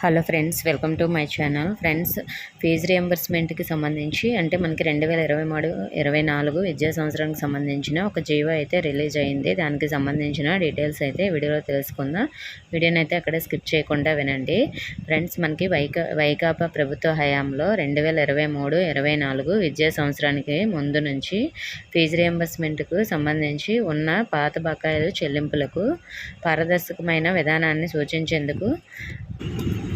Hello friends welcome to my channel. Friends fees రియంబర్స్మెంట్కి సంబంధించి అంటే మనకి రెండు వేల ఇరవై మూడు ఇరవై నాలుగు విద్యా సంవత్సరానికి సంబంధించిన ఒక జీవో అయితే రిలీజ్ అయింది. దానికి సంబంధించిన డీటెయిల్స్ అయితే వీడియోలో తెలుసుకుందాం. వీడియోని అయితే అక్కడే స్కిప్ చేయకుండా వినండి. ఫ్రెండ్స్ మనకి వైకా వైకాపా ప్రభుత్వ హయాంలో రెండు వేల ఇరవై మూడు ఇరవై నాలుగు విద్యా సంవత్సరానికి ముందు నుంచి ఫీజు రియంబర్స్మెంట్కు సంబంధించి ఉన్న పాత బకాయిలు చెల్లింపులకు పారదర్శకమైన విధానాన్ని సూచించేందుకు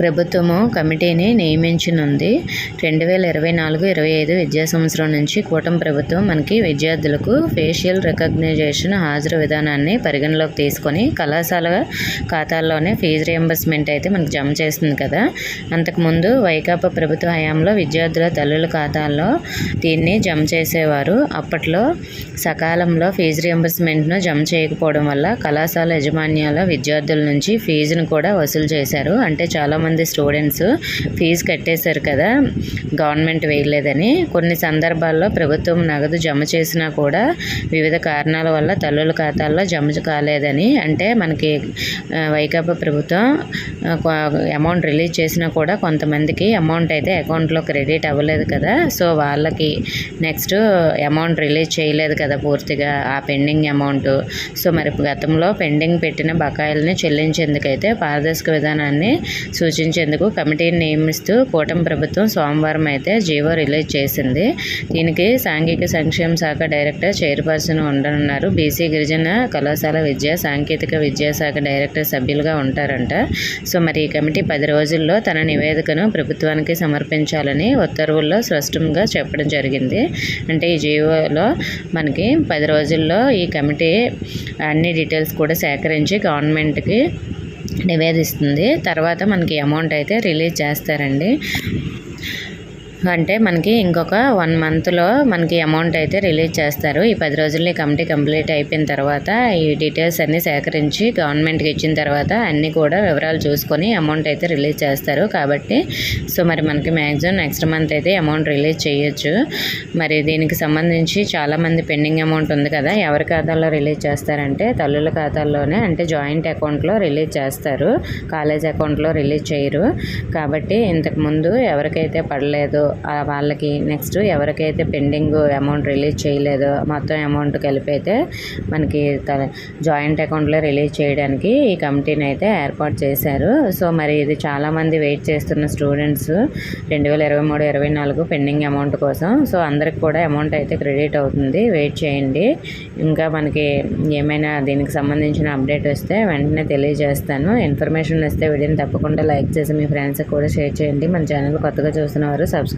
ప్రభుత్వము కమిటీని నియమించనుంది. రెండు వేల ఇరవై నాలుగు ఇరవై ఐదు విద్యా సంవత్సరం నుంచి కూటమి ప్రభుత్వం మనకి విద్యార్థులకు ఫేషియల్ రికగ్నైజేషన్ హాజరు విధానాన్ని పరిగణలోకి తీసుకొని కళాశాల ఖాతాల్లోనే ఫీజు రియంబర్స్మెంట్ అయితే మనకి జమ చేస్తుంది కదా. అంతకుముందు వైకాపా ప్రభుత్వ హయాంలో విద్యార్థుల తల్లుల ఖాతాల్లో దీన్ని జమ చేసేవారు. అప్పట్లో సకాలంలో ఫీజు రియంబర్స్మెంట్ను జమ చేయకపోవడం వల్ల కళాశాల యాజమాన్యాల విద్యార్థుల నుంచి ఫీజును కూడా వసూలు చేశారు. అంటే చాలామంది మంది స్టూడెంట్స్ ఫీజు కట్టేశారు కదా గవర్నమెంట్ వేయలేదని. కొన్ని సందర్భాల్లో ప్రభుత్వం నగదు జమ చేసినా కూడా వివిధ కారణాల వల్ల తల్లుల ఖాతాల్లో జమ కాలేదని. అంటే మనకి వైకాపా ప్రభుత్వం అమౌంట్ రిలీజ్ చేసినా కూడా కొంతమందికి అమౌంట్ అయితే అకౌంట్లో క్రెడిట్ అవ్వలేదు కదా. సో వాళ్ళకి నెక్స్ట్ అమౌంట్ రిలీజ్ చేయలేదు కదా పూర్తిగా ఆ పెండింగ్ అమౌంట్. సో మరి గతంలో పెండింగ్ పెట్టిన బకాయిల్ని చెల్లించేందుకైతే పారదర్శక విధానాన్ని సూచి సూచించేందుకు కమిటీని నియమిస్తూ కూటమి ప్రభుత్వం సోమవారం అయితే జీవో రిలీజ్ చేసింది. దీనికి సాంఘిక సంక్షేమ శాఖ డైరెక్టర్ చైర్పర్సన్ ఉండనున్నారు. బీసీ గిరిజన కళాశాల విద్య సాంకేతిక విద్యాశాఖ డైరెక్టర్ సభ్యులుగా ఉంటారంట. సో మరి ఈ కమిటీ పది రోజుల్లో తన నివేదికను ప్రభుత్వానికి సమర్పించాలని ఉత్తర్వుల్లో స్పష్టంగా చెప్పడం జరిగింది. అంటే ఈ జీవోలో మనకి పది రోజుల్లో ఈ కమిటీ అన్ని డీటెయిల్స్ కూడా సేకరించి గవర్నమెంట్కి నివేదిస్తుంది. తర్వాత మనకి అమౌంట్ అయితే రిలీజ్ చేస్తారండి. అంటే మనకి ఇంకొక వన్ మంత్లో మనకి అమౌంట్ అయితే రిలీజ్ చేస్తారు. ఈ పది రోజుల్లో కమిటీ కంప్లీట్ అయిపోయిన తర్వాత ఈ డీటెయిల్స్ అన్నీ సేకరించి గవర్నమెంట్కి ఇచ్చిన తర్వాత అన్నీ కూడా వివరాలు చూసుకొని అమౌంట్ అయితే రిలీజ్ చేస్తారు. కాబట్టి సో మరి మనకి మ్యాక్సిమం నెక్స్ట్ మంత్ అయితే అమౌంట్ రిలీజ్ చేయొచ్చు. మరి దీనికి సంబంధించి చాలామంది పెండింగ్ అమౌంట్ ఉంది కదా ఎవరి ఖాతాలో రిలీజ్ చేస్తారంటే తల్లుల ఖాతాల్లోనే అంటే జాయింట్ అకౌంట్లో రిలీజ్ చేస్తారు. కాలేజ్ అకౌంట్లో రిలీజ్ చేయరు. కాబట్టి ఇంతకుముందు ఎవరికైతే పడలేదు వాళ్ళకి నెక్స్ట్ ఎవరికైతే పెండింగ్ అమౌంట్ రిలీజ్ చేయలేదో మొత్తం అమౌంట్ కలిపి అయితే మనకి జాయింట్ అకౌంట్లో రిలీజ్ చేయడానికి ఈ కమిటీని అయితే ఏర్పాటు చేశారు. సో మరి ఇది చాలామంది వెయిట్ చేస్తున్న స్టూడెంట్స్ రెండు వేల ఇరవై మూడు ఇరవై నాలుగు పెండింగ్ అమౌంట్ కోసం. సో అందరికి కూడా అమౌంట్ అయితే క్రెడిట్ అవుతుంది. వెయిట్ చేయండి. ఇంకా మనకి ఏమైనా దీనికి సంబంధించిన అప్డేట్ వస్తే వెంటనే తెలియజేస్తాను. ఇన్ఫర్మేషన్ వస్తే వీడియోని తప్పకుండా లైక్ చేసి మీ ఫ్రెండ్స్కి కూడా షేర్ చేయండి. మన ఛానల్ కొత్తగా చూసిన వారు సబ్స్క్రైబ్